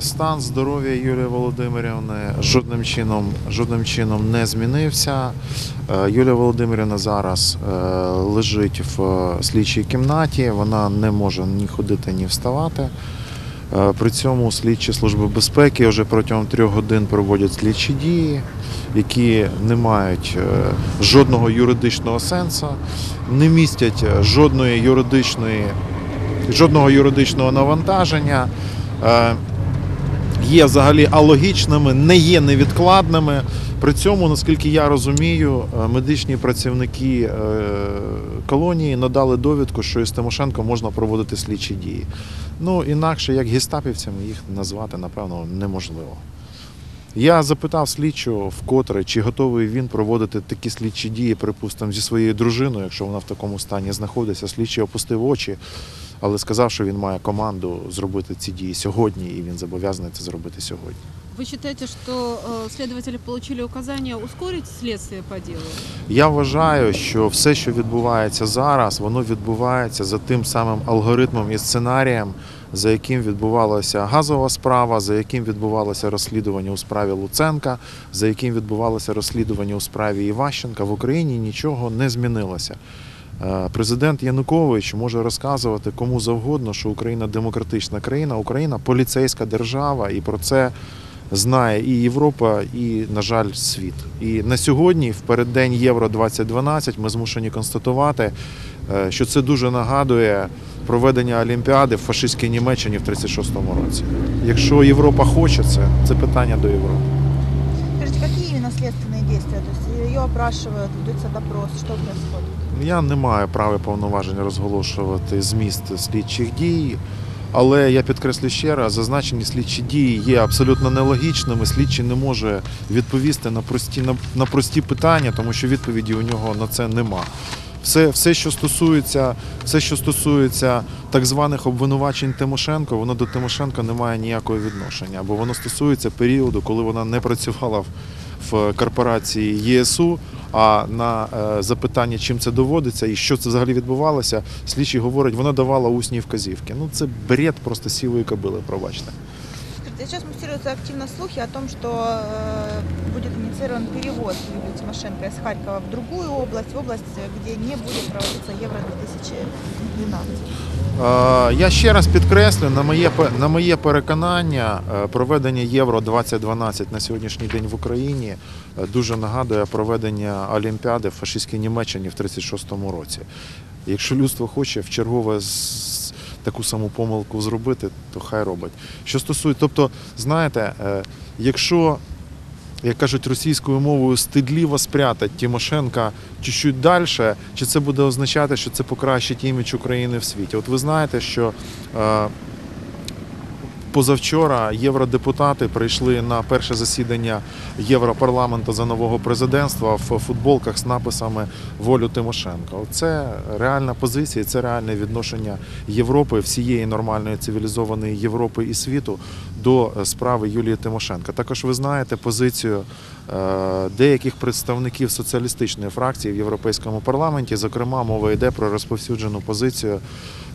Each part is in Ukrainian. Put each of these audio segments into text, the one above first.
Стан здоров'я Юлії Володимирівни жодним чином, жодним чином не змінився. Е, Юлія Володимирівна зараз е, лежить в слідчій кімнаті, вона не може ні ходити, ні вставати. Е, При цьому слідчі служби безпеки вже протягом трьох годин проводять слідчі дії, які не мають жодного юридичного сенсу, не містять жодної юридичної, жодного юридичного навантаження. Є взагалі алогічними, не є невідкладними. При цьому, наскільки я розумію, е, медичні працівники е, колонії надали довідку, що із Тимошенко можна проводити слідчі дії. Ну, інакше, як гестапівцями, їх назвати, напевно, неможливо. Я запитав слідчого вкотре, чи готовий він проводити такі слідчі дії, припустимо, зі своєю дружиною, якщо вона в такому стані знаходиться. Слідчий опустив очі, але сказав, що він має команду зробити ці дії сьогодні, і він зобов'язаний це зробити сьогодні. Вы считаете, что э, следователи получили указание ускорить следствие по делу? Я вважаю, що все, що відбувається зараз, воно відбувається за тим самим алгоритмом і сценарієм, за яким відбувалася газова справа, за яким відбувалося розслідування у справі Луценка, за яким відбувалося розслідування у справі Іващенка. В Україні нічого не змінилося. Е, Президент Янукович може розказувати кому завгодно, що Україна демократична країна, Україна поліцейська держава, і про це знає і Європа, і, на жаль, світ. І на сьогодні, в переддень Євро 2012, ми змушені констатувати, е, що це дуже нагадує проведення Олімпіади в фашистській Німеччині в 36-му році. Якщо Європа хоче це, це питання до Європи. Скажите, какие именно следственные действия? То есть ее опрашивают, допрос, что происходит? Я не маю права повноважень розголошувати зміст слідчих дій. Але я підкреслю ще раз, зазначені слідчі дії є абсолютно нелогічними. Слідчий не може відповісти на прості, на, на прості питання, тому що відповіді у нього на це нема. Все, все, що стосується, все, що стосується так званих обвинувачень Тимошенко, воно до Тимошенко не має ніякого відношення, бо воно стосується періоду, коли вона не працювала в корпорації ЄСУ. А на е, запитання, чим це доводиться і що це взагалі відбувалося, слідчі говорять, вона давала усні вказівки. Ну це бред просто сівої кобили, пробачте. Сейчас муссируются активно слухи о том, что будет инициирован перевод Юлии Тимошенко из Харькова в другую область, в область, где не будет проводиться Евро-2012. Е, Я ще раз підкреслю, на моє, на моє переконання, е, проведення Євро 2012 на сьогоднішній день в Україні е, дуже нагадує проведення Олімпіади в фашистській Німеччині в 36-му році. Якщо людство хоче в чергове таку саму помилку зробити, то хай робить. Що стосується, тобто, знаєте, якщо як кажуть російською мовою, стидліво спрятати Тимошенка чуть-чуть далі, чи це буде означати, що це покращить імідж України в світі? От ви знаєте, що е, позавчора євродепутати прийшли на перше засідання Європарламенту за нового президентства в футболках з написами Волю Тимошенко. Це реальна позиція, це реальне відношення Європи, всієї нормальної цивілізованої Європи і світу до справи Юлії Тимошенко. Також ви знаєте позицію деяких представників соціалістичної фракції в Європейському парламенті. Зокрема, мова йде про розповсюджену позицію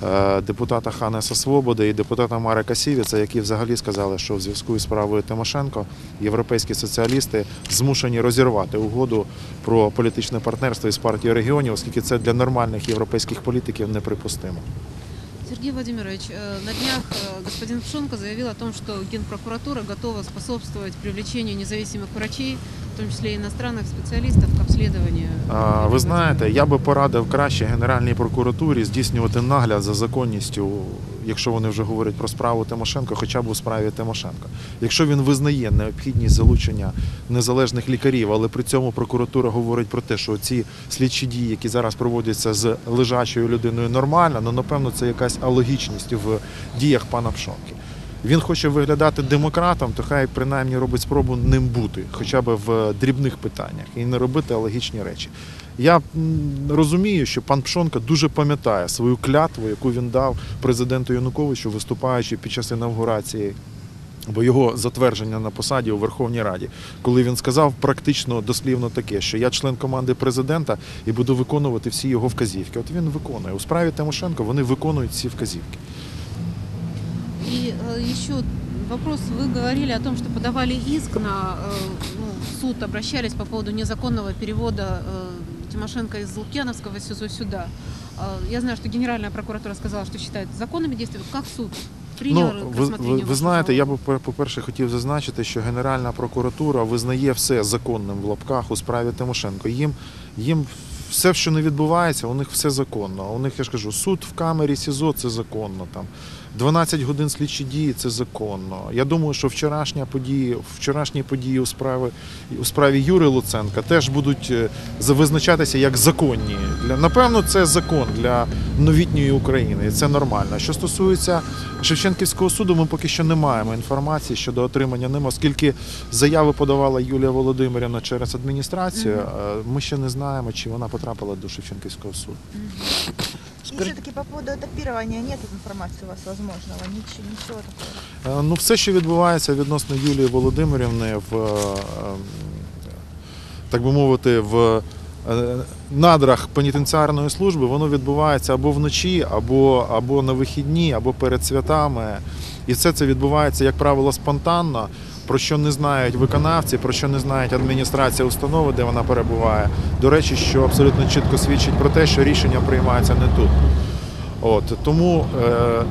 е, депутата Ханеса Свободи і депутата Марека Сівіца, які взагалі сказали, що в зв'язку із справою Тимошенко європейські соціалісти змушені розірвати угоду про політичне партнерство із партією регіонів, оскільки це для нормальних європейських політиків неприпустимо. Сергей Владимирович, э, на днях э, господин Пшонко заявил о том, что Генпрокуратура готова способствовать привлечению независимых врачей, в том числе и иностранных специалистов, к обследованию. А, Ви знаєте, я би порадив краще Генеральній прокуратурі здійснювати нагляд за законністю, якщо вони вже говорять про справу Тимошенко, хоча б у справі Тимошенко. Якщо він визнає необхідність залучення незалежних лікарів, але при цьому прокуратура говорить про те, що ці слідчі дії, які зараз проводяться з лежачою людиною, нормально, ну напевно це якась алогічність в діях пана Пшонки. Він хоче виглядати демократом, то хай принаймні робить спробу ним бути, хоча б в дрібних питаннях, і не робити алогічні речі. Я розумію, що пан Пшонка дуже пам'ятає свою клятву, яку він дав президенту Януковичу, виступаючи під час інавгурації. Бо його затвердження на посаді у Верховній Раді, коли він сказав практично дослівно таке, що я член команди президента і буду виконувати всі його вказівки. От він виконує у справі Тимошенко. Вони виконують ці вказівки И э, еще вопрос, вы говорили о том, что подавали иск на э, ну, в суд, обращались по поводу незаконного перевода э, Тимошенко из Лукьяновского СИЗО сюда. Э, Я знаю, что Генеральная прокуратура сказала, что считает законными действиями. Как суд принял Ну, к ви, ви, рассмотрению ви вашу знаєте, я жалобу? б, по-перше, хотів зазначити, що Генеральна прокуратура визнає все законним в лапках у справі Тимошенко. Їм, їм все, що не відбувається, у них все законно. У них, я ж кажу, суд в камері СІЗО це законно. Там 12 годин слідчі дії це законно. Я думаю, що вчорашня події, вчорашні події у справі, у справі Юри Луценка теж будуть е, визначатися як законні. Для, напевно, це закон для новітньої України, і це нормально. Що стосується Шевченківського суду, ми поки що не маємо інформації щодо отримання ним, оскільки заяви подавала Юлія Володимирівна через адміністрацію. Е, Ми ще не знаємо, чи вона потрапила до Шевченківського суду. И все-таки по поводу этапирования нет информации у вас возможного, ничего, ничего такого. Е, Ну, все, що відбувається відносно Юлії Володимирівни в, е, так би мовити, в е, надрах пенітенціарної служби, воно відбувається або вночі, або, або на вихідні, або перед святами. І все це відбувається, як правило, спонтанно, про що не знають виконавці, про що не знають адміністрація установи, де вона перебуває. До речі, що абсолютно чітко свідчить про те, що рішення приймається не тут. От тому е,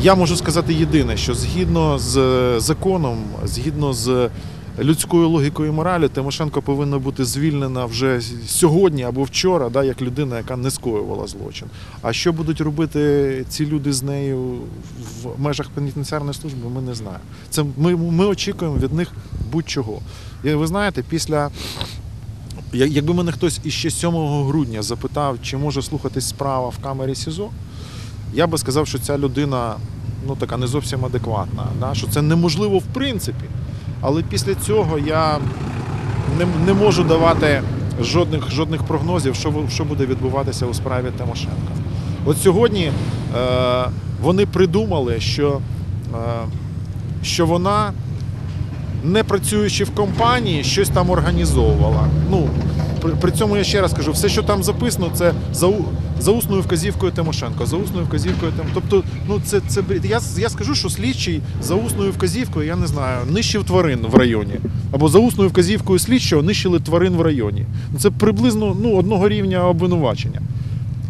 я можу сказати єдине, що згідно з законом, згідно з людською логікою і моралі, Тимошенко повинна бути звільнена вже сьогодні або вчора, да, як людина, яка не скоювала злочин. А що будуть робити ці люди з нею в межах пенітенціарної служби, ми не знаємо. Це ми, ми очікуємо від них будь-чого. І ви знаєте, після Якби мене хтось іще 7 грудня запитав, чи може слухатись справа в камері СІЗО, я би сказав, що ця людина ну, така не зовсім адекватна, да? що це неможливо в принципі. Але після цього я не, не можу давати жодних, жодних прогнозів, що, що буде відбуватися у справі Тимошенка. От сьогодні е, вони придумали, що, е, що вона не працюючи в компанії, щось там організовувала. Ну, при, при цьому я ще раз кажу, все, що там записано, це за, за усною вказівкою Тимошенко, за усною вказівкою Тим. Тобто, ну це, це я, я скажу, що слідчий за усною вказівкою, я не знаю, нищив тварин в районі. Або за усною вказівкою слідчого нищили тварин в районі. Ну, Це приблизно ну, одного рівня обвинувачення.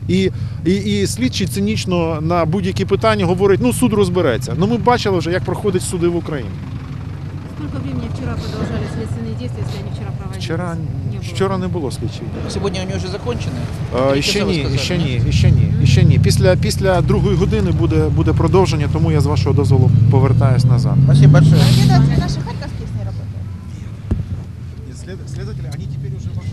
І, і, і слідчий цинічно на будь-які питання говорить, ну суд розбереться. Ну ми бачили вже, як проходять суди в Україні. Сколько времени вчера продолжались следственные действия, если они вчера проводились? Вчора, Не было. вчора не було слідчих. Сьогодні вони вже закончені? А, Тільки ще ні, сказали, ще ні? ще ні, ще ні. Після, після другої години буде, буде продовження, тому я з вашого дозволу повертаюсь назад. Спасибо большое. Следователи наши харьковские с ней работают? Следователи, они теперь уже ваши.